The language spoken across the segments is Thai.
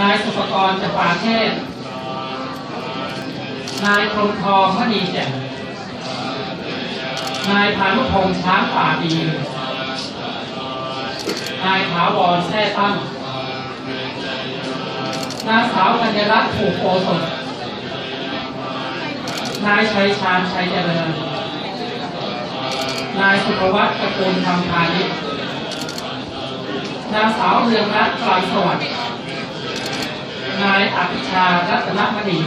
นายสุปกรจะปาเทศ นายพรมทองมณีแจ่มนายพานุพงษ์ช้างป่าดีนายถาวรแท้ตั้งนางสาวกัญญารัตน์ผูกโกศลนายชัยชาญชัยเจริญ นายสุภวัฒน์ตระกูลคำพาณิชนางสาวเรืองรัตน์กลางสวัสดิ์ อภิชารัตนมณี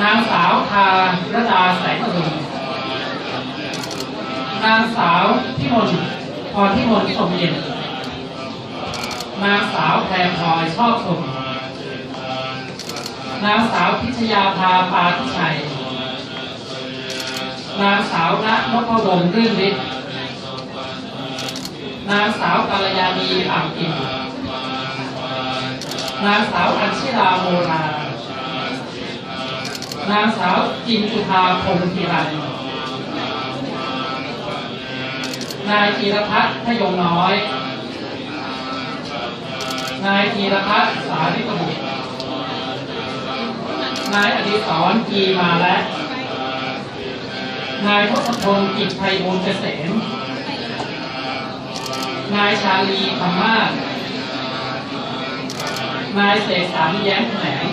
นางสาวทาระดาแสงอรุณนางสาวพิมลพรพิมลสมเย็น นางสาวแพรพลอยชอบชมนางสาวพิชยาภาปาทิชัย นางสาวณนพดลรื่นฤทธิ์นางสาวกัลยาณีอ่างอิน นางสาวอัญชิราโมรานางสาวจินจุธาพงศ์ธีรันนายธีรพัฒน์พยงน้อย นายธีรพัฒน์สาริกบุตร นายอดิศรกีมาและ นายทศพลกิจไพบูลเกษมนายชาลีธรรมาศ นายเสกสรรแย้มแถลง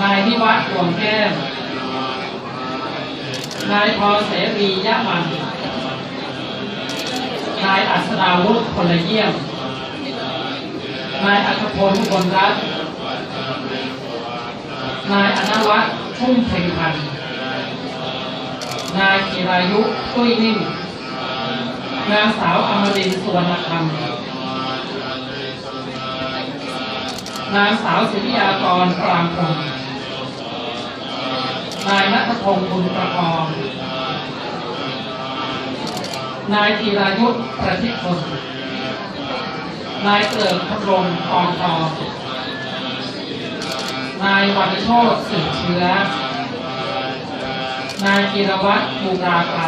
นายนิวัฒน์ดวงแก้ม นายพรเสรียะมัน นายอัศดาวุฒิพลเยี่ยม นายอัครพลอุบลรัตนายอนวัฒน์ชุ่มเพ็งพันธ์นายจิรายุตุ้ยนิ่มนางสาวอมรินสุวรรณคำ นางสาวสุริยากรกลางพงนายนัทพงศ์บุญประกอบนายธีรายุทธประทิพลนายเกริกพัดลมกองทองนายวันโชตสืบเชื้อ นายกีรวัตรบูราไกร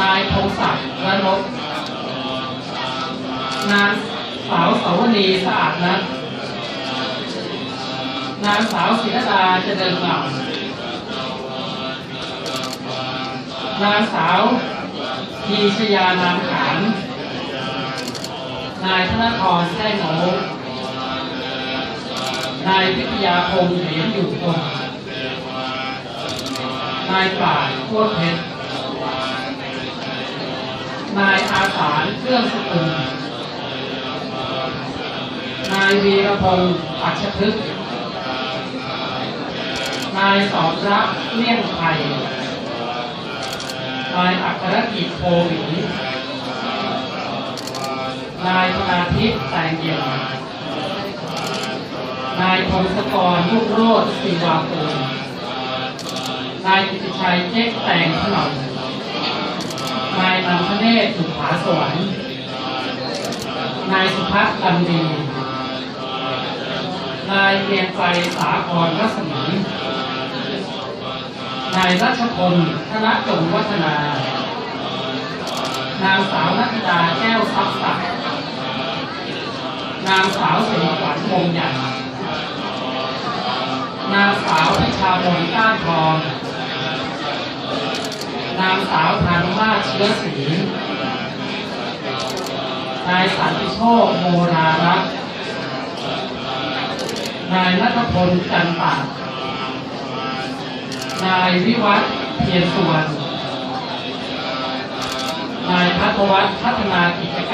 นายพงศักดิ์ระนกนาง สาวสาวนีสะอาดนักนางสาวศิรดาเจริญเหล่านางสาวพีชยานามขานนายธนทรแท้งโงนายพิทยาพงษ์เหรียญอยู่คงนายป่าดโคตรเพชรนายอาสารเครื่องสกุลายวีรพงศ์ปัชพฤกษ์นายสอนรักเลี่ยงไทยนายอัครกิจโพหวีนายธนาทิพย์แตงเย็นนายพงศกรลูกโรดศิวาภูมินายกิติชัยเจ๊กแตงถนอมนายนำพเนตรสุขาสวรรค์นายสุภัสตันดี นายเพียงไกรสาครรัศมีนายรัชพลธนจงวัฒนา นางสาวนัทดาแก้วทรัพย์ศักดิ์นางสาวสิริขวัญวงใหญ่นางสาวพิชามนก้านทองนางสาวพานุมาเชื้อศรีนายสันติโชคโมรารักษ์ นายนัทพลจันตานายวิวัฒน์เพียรสุวรรณนายพัทวัฒน์พัฒนากิจการ